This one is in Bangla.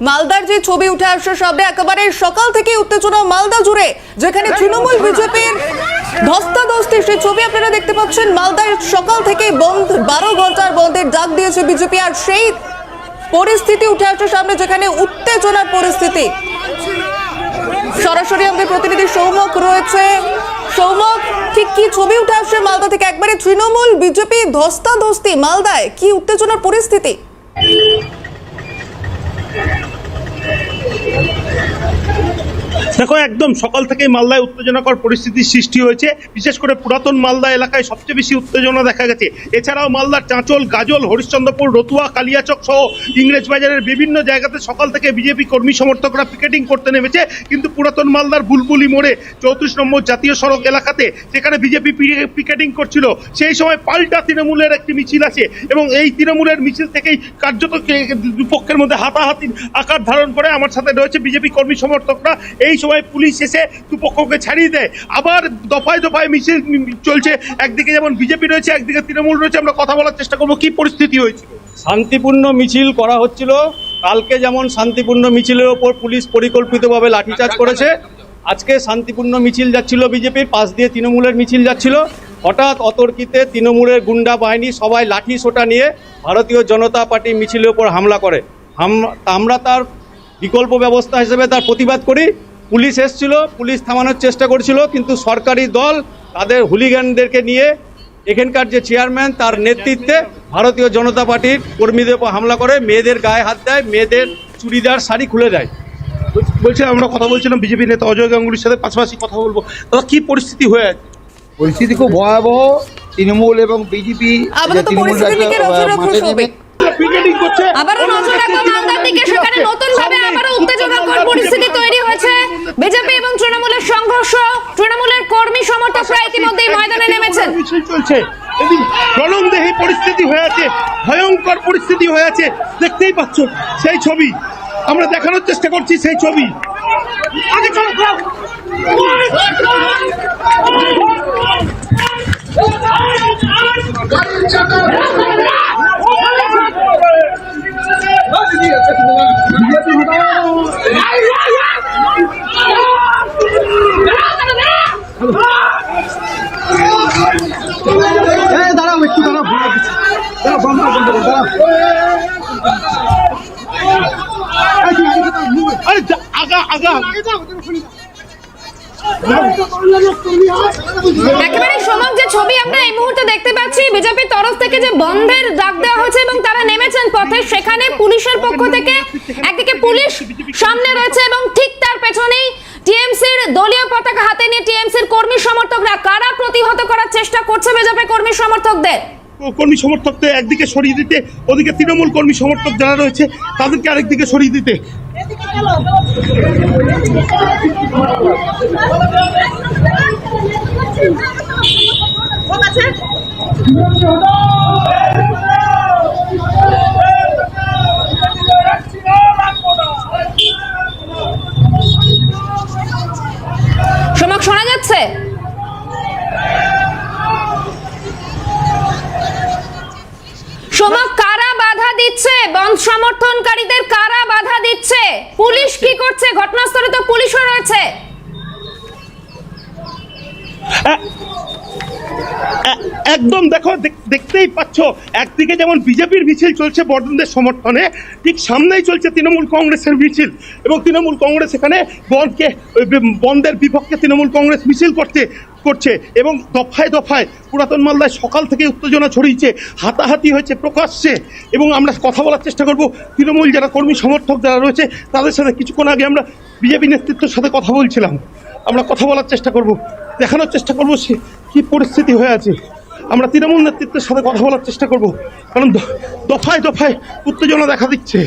মালদার যে ছবি উঠে আসছে সামনে, একেবারে সকাল থেকে উত্তেজনা মালদা জুড়ে, যেখানে তৃণমূল বিজেপির ধস্তাধস্তি, সেই ছবি আপনারা দেখতে পাচ্ছেন। মালদার সকাল থেকে বন্ধ, বারো ঘণ্টার বন্ধের ডাক দিয়েছে বিজেপি, আর সেই পরিস্থিতি উঠে আসছে সামনে, যেখানে উত্তেজনার পরিস্থিতি। সরাসরি আমাদের প্রতিনিধি সৌমক রয়েছে। সৌমক, ঠিক কি ছবি উঠে আসছে মালদা থেকে? একবারে তৃণমূল বিজেপি ধস্তাধস্তি, মালদায় কি উত্তেজনার পরিস্থিতি? Come on. দেখো, একদম সকাল থেকেই মালদায় উত্তেজনাকর পরিস্থিতির সৃষ্টি হয়েছে। বিশেষ করে পুরাতন মালদা এলাকায় সবচেয়ে বেশি উত্তেজনা দেখা গেছে। এছাড়াও মালদার চাঁচল, গাজল, হরিশ্চন্দ্রপুর, রতুয়া, কালিয়াচক সহ ইংরেজ বাজারের বিভিন্ন জায়গাতে সকাল থেকে বিজেপি কর্মী সমর্থকরা পিকেটিং করতে নেমেছে। কিন্তু পুরাতন মালদার বুলবুলি মোড়ে চৌত্রিশ নম্বর জাতীয় সড়ক এলাকাতে যেখানে বিজেপি পিকেটিং করছিল, সেই সময় পাল্টা তৃণমূলের একটি মিছিল আছে এবং এই তৃণমূলের মিছিল থেকেই কার্যত দুপক্ষের মধ্যে হাতাহাতি আকার ধারণ করে। আমার সাথে রয়েছে বিজেপি কর্মী সমর্থকরা। এই সময় পুলিশ এসে দুপক্ষকে ছাড়িয়ে দেয়। আবার দফায় দফায় মিছিল চলছে। একদিকে যেমন বিজেপি রয়েছে, একদিকে তৃণমূল রয়েছে। আমরা কথা বলার চেষ্টা করব, কি পরিস্থিতি হয়েছিল? শান্তিপূর্ণ মিছিল করা হচ্ছিল। কালকে যেমন শান্তিপূর্ণ মিছিলের ওপর পুলিশ পরিকল্পিতভাবে লাঠিচার্জ করেছে, আজকে শান্তিপূর্ণ মিছিল যাচ্ছিল বিজেপির, পাশ দিয়ে তৃণমূলের মিছিল যাচ্ছিল। হঠাৎ অতর্কিতে তৃণমূলের গুন্ডা বাহিনী সবাই লাঠি সোটা নিয়ে ভারতীয় জনতা পার্টি মিছিলের ওপর হামলা করে। আমরা তার বিকল্প ব্যবস্থা হিসেবে তার প্রতিবাদ করি। পুলিশ এসছিল পুলিশ থামানোর চেষ্টা করছিল কিন্তু সরকারি দল তাদের হুলিগানদেরকে নিয়ে এখানকার যে চেয়ারম্যান তার নেতৃত্বে ভারতীয় জনতা পার্টির কর্মীদের উপর হামলা করে মেয়েদের গায়ে হাত দেয় মেয়েদের চুড়িদার শাড়ি খুলে দেয়। বলছি আমরা কথা বলছিলাম বিজেপি নেতা অজয় গাঙ্গুলির সাথে পাশাপাশি কথা বলব। দাদা কি পরিস্থিতি হয়ে আছে? পরিস্থিতি খুব ভয়াবহ। তৃণমূল এবং বিজেপি আপাতত পরিস্থিতির দিকে নজর রাখুন সৌমিক পিকেটিং করছে আবারও নজর রাখব মালদার দিকে সেখানে নতুন ভাবে আবারও উত্তেজনাকর পরিস্থিতি তৈরি হয়েছে বিজেপি এবং তৃণমূলের সংঘর্ষ তৃণমূলের কর্মী সমর্থকরা ইতিমধ্যেই ময়দানে নেমেছেন চলছে এদিন রণংদেহী পরিস্থিতি হয়ে আছে ভয়ঙ্কর পরিস্থিতি হয়ে আছে দেখতেই পাচ্ছ সেই ছবি আমরা দেখানোর চেষ্টা করছি সেই ছবি আগে চলো ঘোরাও। দাঁড়াও একটু দাঁড়াও দাঁড়াও বন্ধ করো, বন্ধ করো, দাঁড়াও আরে যা- আগা আগা একেবারে সমক যে ছবি আমরা এই মুহূর্তে দেখতে পাচ্ছি, বিজেপির তরফ থেকে যে বন্ধের ডাক দেওয়া হয়েছে এবং তারা নেমেছেন পথে, সেখানে পুলিশের পক্ষ থেকে একদিকে পুলিশ সামনে রয়েছে এবং ঠিক তার পেছনেই টিএমসির দলীয় পতাকা হাতে নিয়ে টিএমসির কর্মী সমর্থকরা কারা প্রতিহত করার চেষ্টা করছে বিজেপি কর্মী সমর্থকদের? কর্মী সমর্থকদের একদিকে সরিয়ে দিতে, ওদিকে তৃণমূল কর্মী সমর্থক যারা রয়েছে, তাদেরকে আরেকদিকে সরিয়ে দিতে। সমক শোনা বন্ধ সমর্থনকারীদের কারা বাধা দিচ্ছে? পুলিশ কি করছে? ঘটনাস্থলে তো পুলিশও রয়েছে। একদম দেখো, দেখ- দেখতেই পাচ্ছ, একদিকে যেমন বিজেপির মিছিল চলছে বর্ধনদের সমর্থনে, ঠিক সামনেই চলছে তৃণমূল কংগ্রেসের মিছিল। এবং তৃণমূল কংগ্রেস এখানে বনকে বন্ধের বিপক্ষে তৃণমূল কংগ্রেস মিছিল করছে করছে এবং দফায় দফায় পুরাতন মালদায় সকাল থেকে উত্তেজনা ছড়িয়েছে, হাতাহাতি হয়েছে প্রকাশ্যে। এবং আমরা কথা বলার চেষ্টা করব, তৃণমূল যারা কর্মী, সমর্থক যারা রয়েছে, তাদের সাথে কিছুক্ষণ আগে আমরা বিজেপি নেতৃত্বের সাথে কথা বলছিলাম। আমরা কথা বলার চেষ্টা করব, দেখানোর চেষ্টা করব সে, কী পরিস্থিতি হয়ে আছে। আমরা তৃণমূল নেতৃত্বের সাথে কথা বলার চেষ্টা করব। কারণ দফায় দফায় উত্তেজনা দেখা দিচ্ছে।